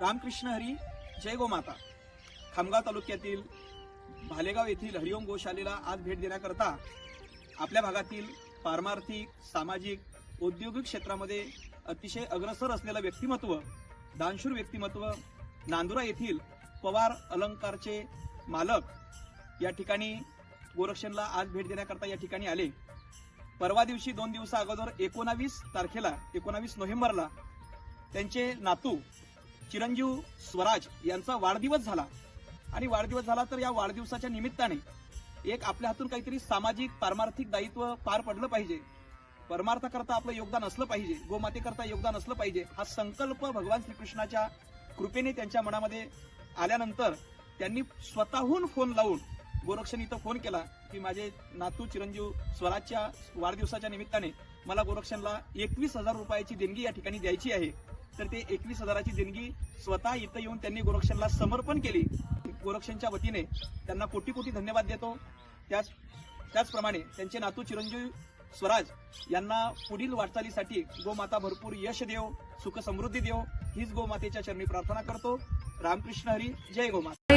रामकृष्ण हरी जय गोमाता खामगाव तालुक्यातील भालेगाव येथील हरिओम गोशालेला आज भेट देण्याकरता आपल्या भागातील पारमार्थिक सामाजिक औद्योगिक क्षेत्रामध्ये अतिशय अग्रसर असलेलं व्यक्तिमत्व दानशूर व्यक्तिमत्व नांदुरा येथील पवार अलंकारचे मालक या ठिकाणी गोरक्षणला आज भेट देण्याकरता या ठिकाणी आले. परवा दिवशी दोन दिवसा अगोदर एकोणावीस तारखेला एकोणावीस नोव्हेंबरला त्यांचे नातू चिरंजीव स्वराज यांचा वाढदिवस झाला. आणि वाढदिवस झाला तर या वाढदिवसाच्या निमित्ताने एक आपल्या हातून काहीतरी सामाजिक पारमार्थिक दायित्व पार पडलं पाहिजे. परमार्थाकरता आपलं योगदान असलं पाहिजे गोमातेकरता योगदान असलं पाहिजे हा संकल्प भगवान श्रीकृष्णाच्या कृपेने त्यांच्या मनामध्ये आल्यानंतर त्यांनी स्वतःहून फोन लावून गोरक्षण इथं फोन केला की माझे नातू चिरंजीव स्वराजच्या वाढदिवसाच्या निमित्ताने मला गोरक्षणला एकवीस हजार रुपयाची देणगी या ठिकाणी द्यायची आहे. तर ते एकवीस हजाराची देणगी स्वतः इथं येऊन त्यांनी गोरक्षणला समर्पण केली. गोरक्षणच्या वतीने त्यांना कोटी कोटी धन्यवाद देतो. त्याच त्याचप्रमाणे त्यांचे नातू चिरंजीव स्वराज यांना पुढील वाटचालीसाठी गोमाता भरपूर यश देव सुख समृद्धी देव हीच गोमातेच्या चरणी प्रार्थना करतो. रामकृष्ण हरी जय गोमाता.